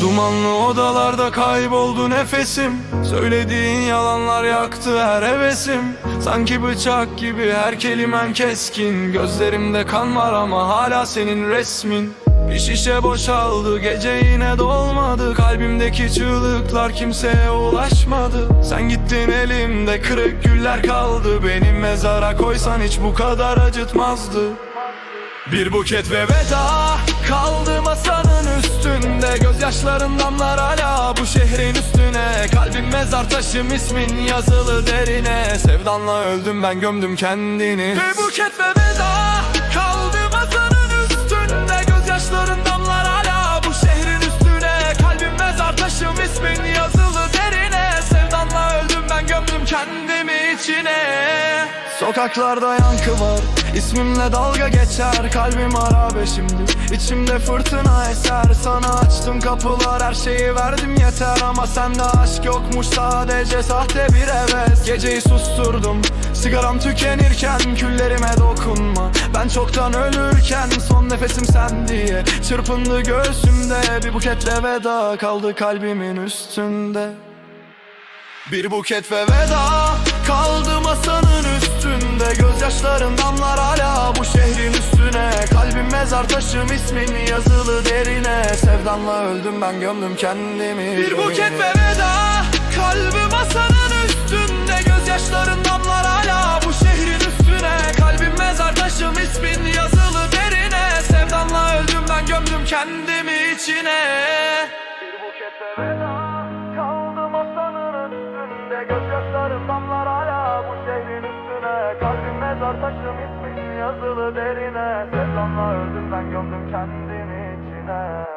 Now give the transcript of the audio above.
Sokaklarda kayboldu nefesim. Söylediğin yalanlar yaktı her hevesim. Sanki bıçak gibi her kelimen keskin. Gözlerimde kan var ama hala senin resmin. Bir şişe boşaldı gece yine dolmadı. Kalbimdeki çığlıklar kimseye ulaşmadı. Sen gittin elimde kırık güller kaldı. Benim mezara koysan hiç bu kadar acıtmazdı. Bir buket ve veda kaldı masanın üstünde Gözyaşların damlar hala bu şehrin üstüne. Kalbim mezar taşım ismin yazılı derine. Sevdanla öldüm ben gömdüm kendini. Bir buket ve veda Sokaklarda yankı var. İsmimle dalga geçer Kalbim harabe şimdi. İçimde fırtına eser Sana açtım kapılar her şeyi verdim yeter. Ama sende aşk yokmuş sadece sahte bir heves Geceyi susturdum Sigaram tükenirken küllerime dokunma. Ben çoktan ölürken son nefesim sen diye Çırpındı göğsümde. Bir buketle veda Kaldı kalbimin üstünde. Bir buket ve veda kaldı masanın üstünde Gözyaşların damlar hala bu şehrin üstüne. Kalbim mezar taşım ismin yazılı derine. Sevdanla öldüm ben gömdüm kendimi. Bir buket ve veda kalbi masanın üstünde. Gözyaşların damlar hala bu şehrin üstüne. Kalbim mezar taşım ismin yazılı derine. Sevdanla öldüm ben gömdüm kendimi içine. Bir buket ve veda kaldı masanın üstünde. Gözyaşlarım damlar Kalbim mezar taşım ismin yazılı derine. Sevdanla öldüm ben gömdüm kendimi içine